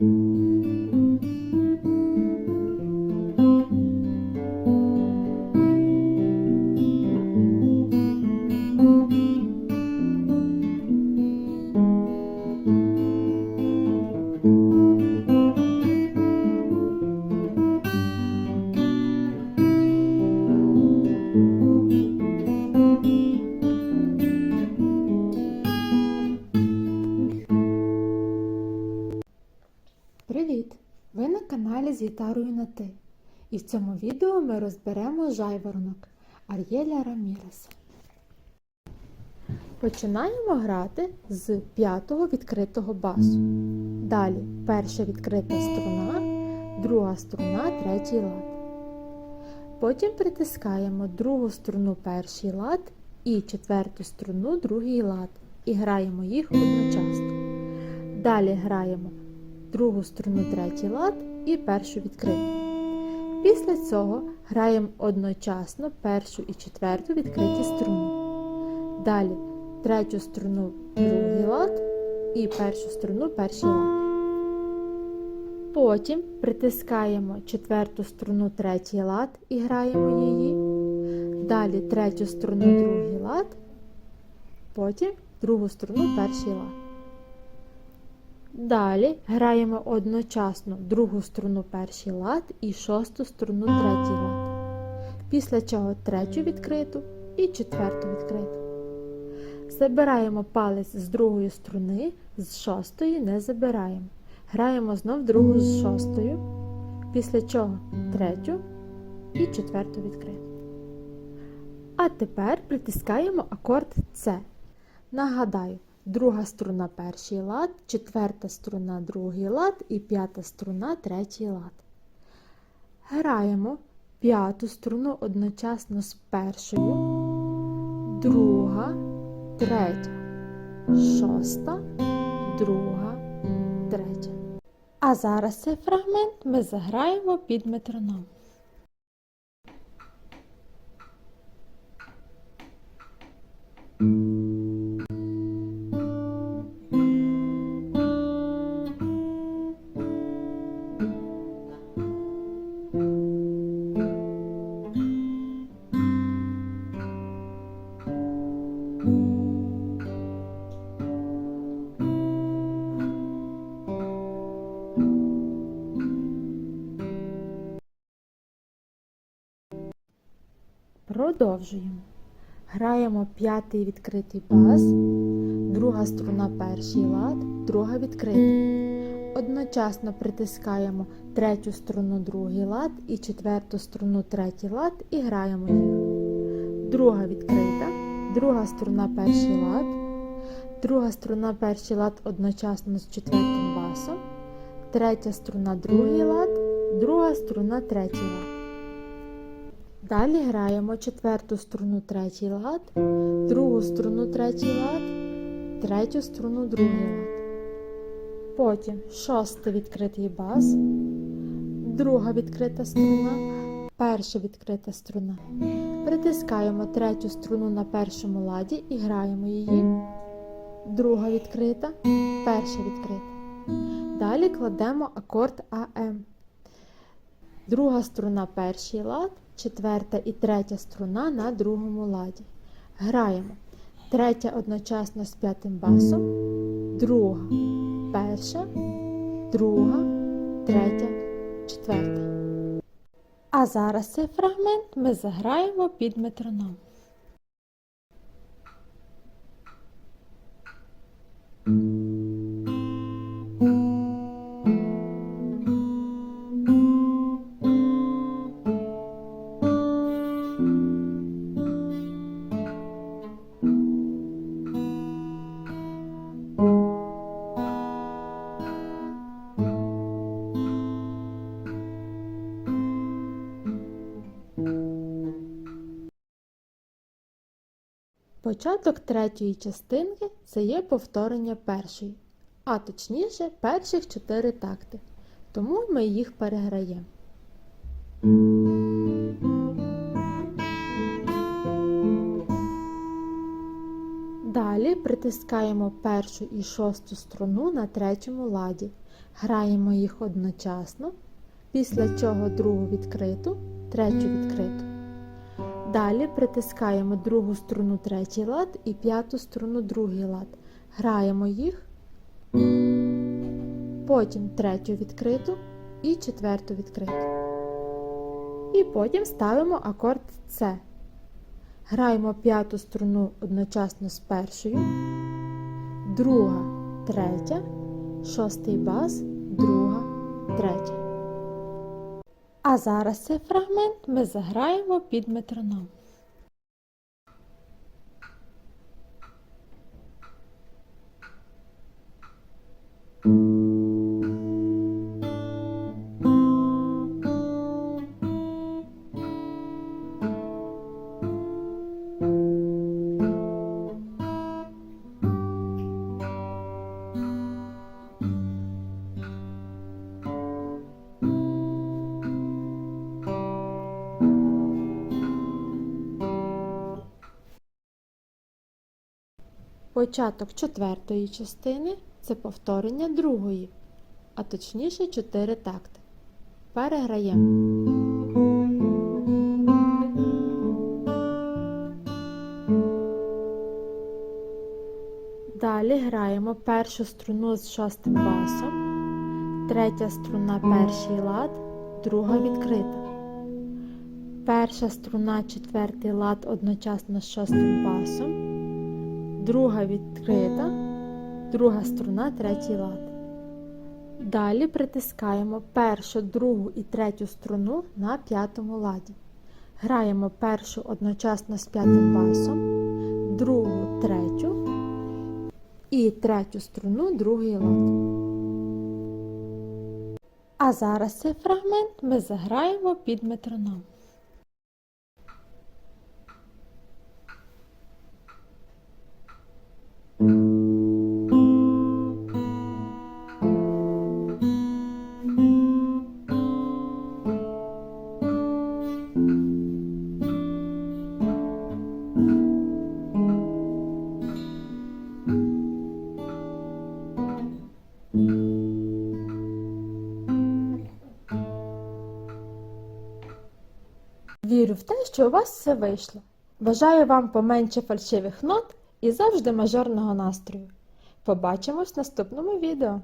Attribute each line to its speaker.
Speaker 1: Mm-hmm. Привіт! Ви на каналі з гітарою на ти. І в цьому відео ми розберемо жайворонок Ар'єля Раміреса. Починаємо грати з п'ятого відкритого басу. Далі перша відкрита струна, друга струна, третій лад. Потім притискаємо другу струну перший лад і четверту струну другий лад. І граємо їх одночасно. Далі граємо другу струну третій лад і першу відкриту. Після цього граємо одночасно першу і четверту відкриті струни. Далі третю струну другий лад і першу струну перший лад. Потім притискаємо четверту струну третій лад і граємо її. Далі третю струну другий лад, потім другу струну перший лад. Далі граємо одночасно другу струну перший лад і шосту струну третій лад. Після чого третю відкриту і четверту відкриту. Забираємо палець з другої струни, з шостої не забираємо. Граємо знов другу з шостою, після чого третю і четверту відкриту. А тепер притискаємо акорд С. Нагадаю, друга струна перший лад, четверта струна другий лад і п'ята струна третій лад. Граємо п'яту струну одночасно з першою, друга, третя, шоста, друга, третя. А зараз цей фрагмент ми заграємо під метроном. Продовжуємо. Граємо п'ятий відкритий бас, друга струна перший лад, друга відкрита. Одночасно притискаємо третю струну другий лад і четверту струну третій лад і граємо їх. Друга відкрита, друга струна перший лад, друга струна перший лад одночасно з четвертим басом, третя струна другий лад, друга струна третій лад. Далі граємо четверту струну третій лад, другу струну третій лад, третю струну другий лад. Потім шостий відкритий бас, друга відкрита струна, перша відкрита струна. Притискаємо третю струну на першому ладі і граємо її. Друга відкрита, перша відкрита. Далі кладемо акорд АМ. Друга струна перший лад, четверта і третя струна на другому ладі. Граємо. Третя одночасно з п'ятим басом, друга, перша, друга, третя, четверта. А зараз цей фрагмент ми заграємо під метроном. Початок третьої частинки це є повторення першої, а точніше перших чотири такти. Тому ми їх переграємо. Далі притискаємо першу і шосту струну на третьому ладі. Граємо їх одночасно, після чого другу відкриту, третю відкриту. Далі притискаємо другу струну третій лад і п'яту струну другий лад. Граємо їх, потім третю відкриту і четверту відкриту. І потім ставимо акорд С. Граємо п'яту струну одночасно з першою, друга, третя, шостий бас, друга, третя. А зараз цей фрагмент ми заграємо під метроном. Початок четвертої частини це повторення другої, а точніше чотири такти. Переграємо. Далі граємо першу струну з шостим басом, третя струна перший лад, друга відкрита. Перша струна четвертий лад одночасно з шостим басом друга відкрита, друга струна, третій лад. Далі притискаємо першу, другу і третю струну на п'ятому ладі. Граємо першу одночасно з п'ятим басом, другу, третю і третю струну, другий лад. А зараз цей фрагмент ми заграємо під метроном. Вірю в те, що у вас все вийшло. Бажаю вам поменше фальшивих нот і завжди мажорного настрою. Побачимось в наступному відео.